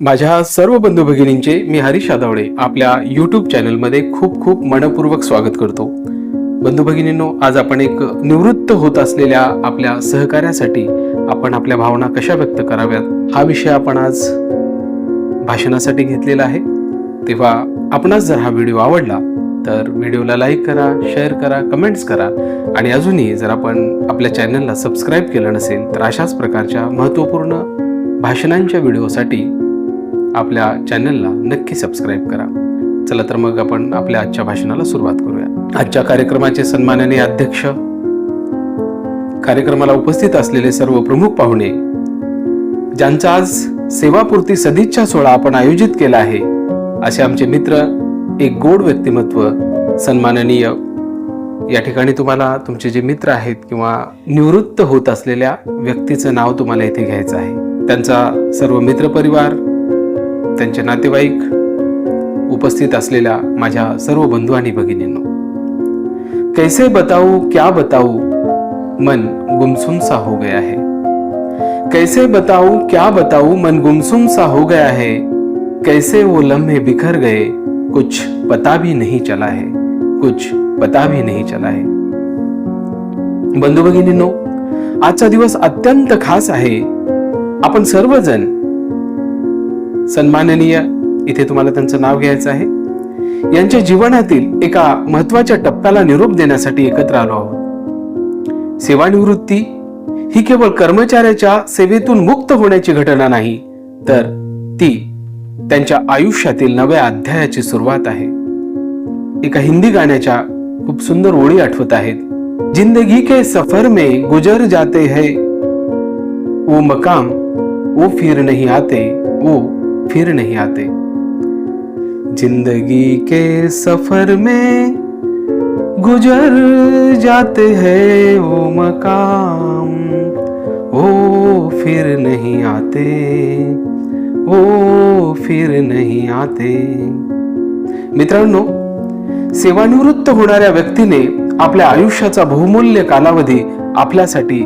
माझ्या सर्व बंधू भगिनींचे मी हरीश आदवडे आपल्या यूट्यूब चॅनलमध्ये खूप खूप मनपूर्वक स्वागत करतो. बंधू भगिनींनो आज आपण एक निवृत्त होत असलेल्या आपल्या सहकार्यासाठी आपण आपल्या भावना कशा व्यक्त कराव्यात हा विषय आपण आज भाषणासाठी घेतलेला आहे. तेव्हा आपणास जर हा व्हिडिओ आवडला तर व्हिडिओला लाईक करा शेअर करा कमेंट्स करा आणि अजूनही जर आपण आपल्या चॅनलला सबस्क्राईब केलं नसेल तर अशाच प्रकारच्या महत्त्वपूर्ण भाषणांच्या व्हिडिओसाठी आपल्या चॅनलला नक्की सबस्क्राईब करा. चला तर मग आपण आपल्या आजच्या भाषणाला सुरुवात करूया. आजच्या कार्यक्रमाचे सन्माननीय अध्यक्ष कार्यक्रमाला उपस्थित असलेले सर्व प्रमुख पाहुणे ज्यांचा आज सेवापूर्ती सदिच्छा सोहळा आपण आयोजित केला आहे असे आमचे मित्र एक गोड व्यक्तिमत्व सन्माननीय. या ठिकाणी तुम्हाला तुमचे जे मित्र आहेत किंवा निवृत्त होत असलेल्या व्यक्तीचं नाव तुम्हाला इथे घ्यायचं आहे. त्यांचा सर्व मित्रपरिवार त्यांचे नातेवाईक उपस्थित असलेल्या माझ्या सर्व बंधू आणि भगिनींनो कैसे बताऊ क्या बताऊ मन गुमसुम सा हो गया है। कैसे बताऊ क्या बताऊ मन गुमसुम सा हो गया है। कैसे वो लम्हे बिखर गए कुछ पता भी नहीं चला है। कुछ पता भी नहीं चला है। बंधू भगिनींनो आजचा दिवस अत्यंत खास आहे। आपण सर्वजण सन्माननीय इथे तुम्हाला त्यांचं नाव घ्यायचं आहे. यांच्या जीवनातील एका महत्त्वाच्या टप्प्याला निरोप देण्यासाठी एकत्र आलो आहोत. सेवानिवृत्ती ही केवळ कर्मचाऱ्याच्या सेवेतून मुक्त होण्याची घटना नाही तर ती त्यांच्या आयुष्यातील नव्या अध्यायाची सुरुवात आहे. एका हिंदी गाण्याच्या खूप सुंदर ओळी आठवत आहेत. जिंदगी के सफर में गुजर जाते है वो मकाम वो फिर नहीं आते वो फिर नहीं आते। जिंदगी के सफर में गुजर जाते हैं वो मकाम वो फिर नहीं आते वो फिर नहीं आते। मित्रांनो सेवानिवृत्त होणाऱ्या व्यक्तीने आपल्या आयुष्याचा बहुमूल्य कालावधी आपल्यासाठी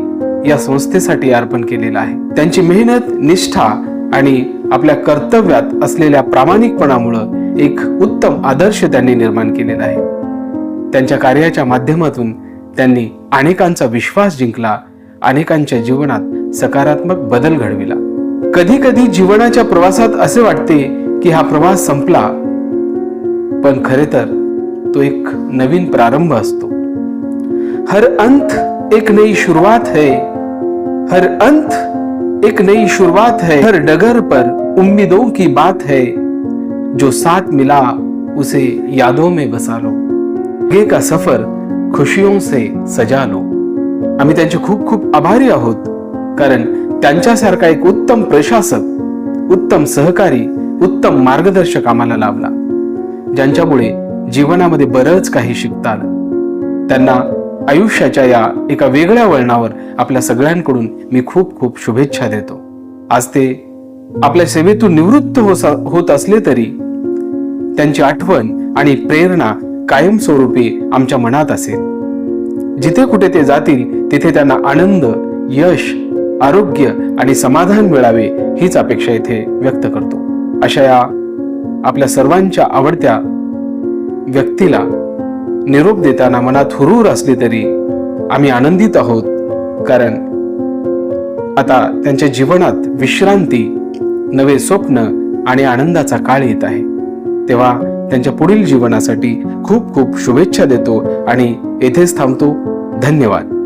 या संस्थेसाठी अर्पण केलेला आहे. त्यांची मेहनत निष्ठा आणि आपल्या कर्तव्यात असलेल्या प्रामाणिकपणामुळं एक उत्तम आदर्श त्यांनी निर्माण केलेला आहे. त्यांच्या कार्याच्या माध्यमातून त्यांनी अनेकांचा विश्वास जिंकला अनेकांच्या जीवनात सकारात्मक बदल घडविला. कधी कधी जीवनाच्या प्रवासात असे वाटते की हा प्रवास संपला पण खरे तर तो एक नवीन प्रारंभ असतो. हर अंत एक नई शुरुआत है हर अंत एक नई शुरुआत है हर डगर पर उम्मीदों की बात है। जो साथ मिला उसे यादों में बसा लो। आगे का सफर खुशियों से सजा लो। आम्ही त्यांचे खूप खूप आभारी आहोत कारण त्यांच्यासारखा एक उत्तम प्रशासक उत्तम सहकारी उत्तम मार्गदर्शक आम्हाला लाभला। ज्यांच्यामुळे जीवनामध्ये बरंच काही शिकता आलं। त्यांना आयुष्याच्या या एका वेगळ्या वळणावर आपल्या सगळ्यांकडून मी खूप खूप शुभेच्छा देतो. आज ते आपल्या सेवेतून निवृत्त हो- होत असले तरी त्यांची आठवण आणि प्रेरणा कायमस्वरूपी आमच्या मनात असेल. जिथे कुठे ते जातील तिथे त्यांना आनंद यश आरोग्य आणि समाधान मिळावे हीच अपेक्षा इथे व्यक्त करतो. अशा या आपल्या सर्वांच्या आवडत्या व्यक्तीला निरोप देताना मनात हुरहुर असली तरी आम्ही आनंदित आहोत. कारण आता त्यांच्या जीवनात विश्रांती नवे स्वप्न आणि आनंदाचा काळ येत आहे. तेव्हा त्यांच्या पुढील जीवनासाठी खूप खूप शुभेच्छा देतो आणि येथेच थांबतो. धन्यवाद.